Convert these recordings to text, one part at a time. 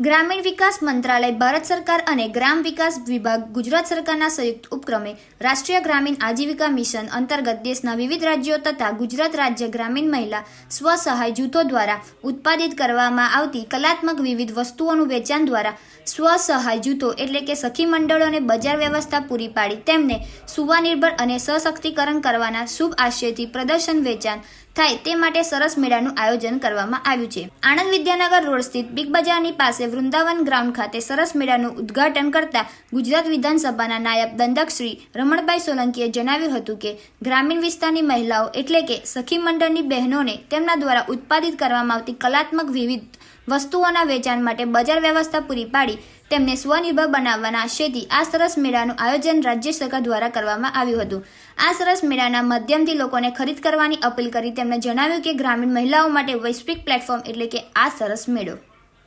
ગ્રામીણ વિકાસ મંત્રાલય, ભારત સરકાર અને ગ્રામ વિકાસ વિભાગ ગુજરાત સરકારના સંયુક્ત ઉપક્રમે રાષ્ટ્રીય ગ્રામીણ આજીવિકા મિશન અંતર્ગત દેશના વિવિધ રાજ્યો તથા ગુજરાત રાજ્ય ગ્રામીણ મહિલા સ્વસહાય જૂથો દ્વારા ઉત્પાદિત કરવામાં આવતી કલાત્મક વિવિધ વસ્તુઓનું વેચાણ દ્વારા સ્વસહાય જૂથો એટલે કે સખી મંડળોને બજાર વ્યવસ્થા પૂરી પાડી. તેમને સુવાનિર્ભર અને સશક્તિકરણ કરવાના શુભ આશયથી પ્રદર્શન વેચાણ થાય તે માટે સરસ મેળાનું આયોજન કરવામાં આવ્યું છે. આણંદ વિદ્યાનગર રોડ સ્થિત બિગ બજારની પાસે વૃંદાવન ગ્રાઉન્ડ ખાતે સરસ મેળાનું ઉદ્ઘાટન કરતા ગુજરાત વિધાનસભાના નાયબ દંડક શ્રી રમણભાઈ સોલંકીએ જણાવ્યું હતું કે, ગ્રામીણ વિસ્તારની મહિલાઓ એટલે કે સખી મંડળની બહેનોને તેમના દ્વારા ઉત્પાદિત કરવામાં આવતી કલાત્મક વિવિધ વસ્તુઓના વેચાણ માટે બજાર વ્યવસ્થા પૂરી પાડી તેમને સ્વનિર્ભર બનાવવાના આશયથી આ સરસ મેળાનું આયોજન રાજ્ય સરકાર દ્વારા કરવામાં આવ્યું હતું. આ સરસ મેળાના માધ્યમથી લોકોને ખરીદ કરવાની અપીલ કરી તેમણે જણાવ્યું કે ગ્રામીણ મહિલાઓ માટે વૈશ્વિક પ્લેટફોર્મ એટલે કે આ સરસ મેળો.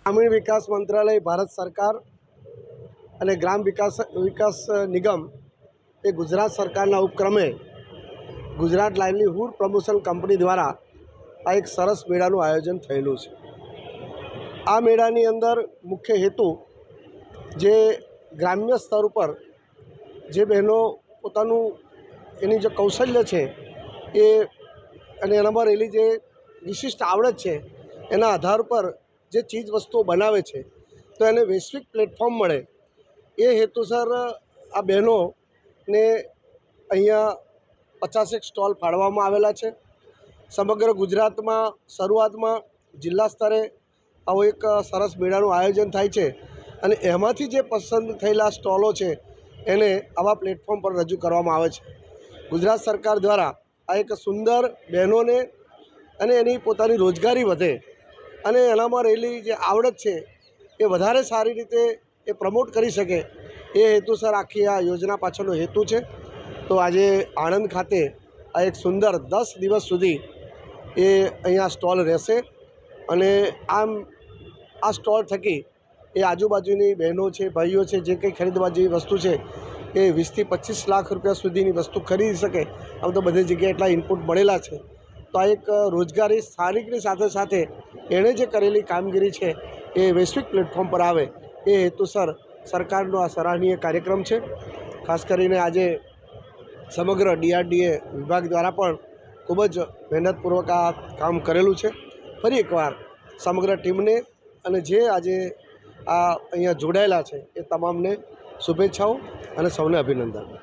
ગ્રામીણ વિકાસ મંત્રાલય, ભારત સરકાર અને ગ્રામ વિકાસ વિકાસ નિગમ એ ગુજરાત સરકારના ઉપક્રમે ગુજરાત લાઇવલીહુડ પ્રમોશન કંપની દ્વારા આ એક સરસ મેળાનું આયોજન થયેલું છે. આ મેળાની અંદર મુખ્ય હેતુ જે ગ્રામ્ય સ્તર ઉપર જે બહેનો પોતાનું એની જે કૌશલ્ય છે એ અને એનામાં એની જે વિશિષ્ટ આવડત છે એના આધાર પર જે ચીજ વસ્તુઓ બનાવે છે, તો એને વૈશ્વિક પ્લેટફોર્મ મળે. એ હેતુસર આ બહેનોને અહીંયા પચાસેક સ્ટોલ ફાળવામાં આવેલા છે. સમગ્ર ગુજરાતમાં શરૂઆતમાં જિલ્લા સ્તરે આવો એક સરસ મેળાનું આયોજન થાય છે. અને એમાંથી જે પસંદ થયેલા સ્ટોલો છે, એને આવા પ્લેટફોર્મ પર રજૂ કરવામાં આવે છે. ગુજરાત સરકાર દ્વારા આ એક સુંદર બહેનોને અને એની પોતાની રોજગારી વધે અને એનામાં રહેલી જે આવડત છે, એ વધારે સારી રીતે એ પ્રમોટ કરી શકે એ હેતુસર આખી આ યોજના પાછળનો હેતુ છે. તો આજે આણંદ ખાતે આ એક સુંદર દસ દિવસ સુધી એ અહીંયા સ્ટોલ રહેશે અને આમ આ સ્ટોલ થકી એ આજુબાજુની બહેનો છે, ભાઈઓ છે, જે કંઈ ખરીદવા જેવી વસ્તુ છે, એ વીસથી પચીસ લાખ રૂપિયા સુધીની વસ્તુ ખરીદી શકે. આમ તો બધી જગ્યાએ એટલા ઇનપુટ મળેલા છે. તો આ એક રોજગારી સ્થાનિકની સાથે સાથે એણે જે કરેલી કામગીરી છે, એ વૈશ્વિક પ્લેટફોર્મ પર આવે, એ હેતુસર સરકારનો આ સરાહનીય કાર્યક્રમ છે. ખાસ કરીને આજે સમગ્ર ડીઆરડીએ વિભાગ દ્વારા પણ ખૂબ જ મહેનતપૂર્વક આ કામ કરેલું છે. ફરી એકવાર સમગ્ર ટીમને અને જે આજે આ અહીંયા જોડાયેલા છે એ તમામને શુભેચ્છાઓ અને સૌને અભિનંદન.